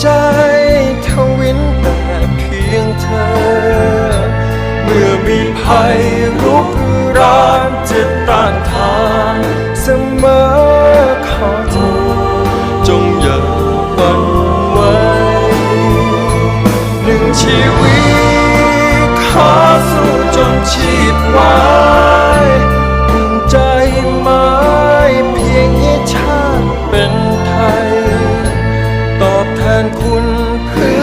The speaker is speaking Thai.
ใจทวินแต่เพียงเธอ เมื่อมีภัยรุกรานจะต้านทานเสมอขอเธอจงอย่าปันไว้หนึ่งชีวิตขอสู้จนชีพวา แทนคุณเพื่อ